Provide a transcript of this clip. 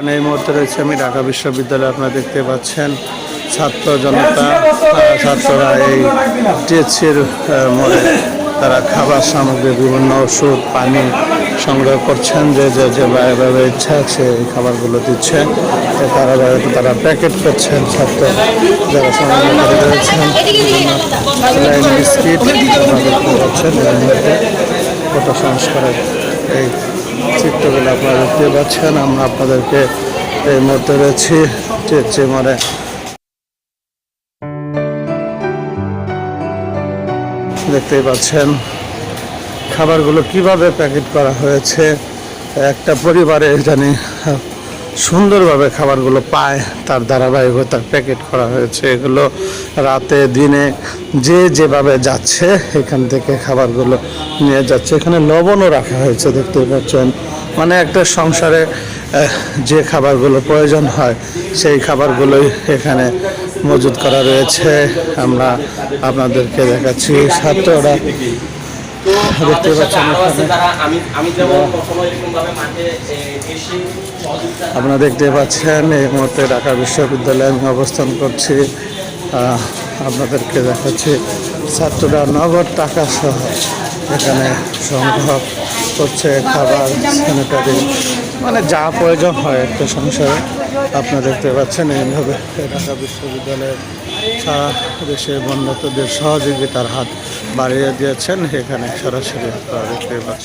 মানে এই মুহূর্তে রয়েছে আমি ঢাকা বিশ্ববিদ্যালয়ে, আপনারা দেখতে পাচ্ছেন ছাত্র জনতা ছাত্ররা এই টিএসসির মোড়ে তারা খাবার সামগ্রী, বিভিন্ন ওষুধ, পানি সংগ্রহ করছেন, যে যে যে ভাবে ইচ্ছা আছে এই খাবারগুলো দিচ্ছে। তারা তারা প্যাকেট করছেন ছাত্র যারা সংগ্রহ রয়েছেন। বিভিন্ন বিস্কিট করছেন ফটো সংস্কারের এই চিত্রগুলো আপনারা দেখতে পাচ্ছেন, আমরা আপনাদেরকে এই মধ্যে রয়েছি চেচে মরে দেখতেই পাচ্ছেন, খাবারগুলো কীভাবে প্যাকেট করা হয়েছে, একটা পরিবারে জানি সুন্দরভাবে খাবারগুলো পায়, তার ধারাবাহিকতার প্যাকেট করা হয়েছে। এগুলো রাতে, দিনে যে যেভাবে যাচ্ছে, এখান থেকে খাবারগুলো নিয়ে যাচ্ছে। এখানে লবণও রাখা হয়েছে, দেখতেই পাচ্ছেন। মানে একটা সংসারে যে খাবারগুলো প্রয়োজন হয়, সেই খাবারগুলোই এখানে মজুদ করা রয়েছে। আমরা আপনাদেরকে দেখাচ্ছি ছাত্ররা দেখতে পাচ্ছেন এখানে তারা আমি আমি যেমন কখনো এরকম ভাবে মাঠে এসে আপনারা দেখতে পাচ্ছেন এই মুহূর্তে ঢাকা বিশ্ববিদ্যালয়ে আমি অবস্থান করছি। আপনাদেরকে দেখাচ্ছি ছাত্ররা নগদ টাকা সহ এখানে সংগ্রহ করছে খাবার স্যানিটারি মানে যা প্রয়োজন হয় একটা সংসারে। আপনারা দেখতে পাচ্ছেন এইভাবে ঢাকা বিশ্ববিদ্যালয়ের সারা দেশে বন্ধুত্বদের সহযোগিতার হাত বাড়িয়ে দিয়েছেন। এখানে সরাসরি আপনারা দেখতে পাচ্ছেন।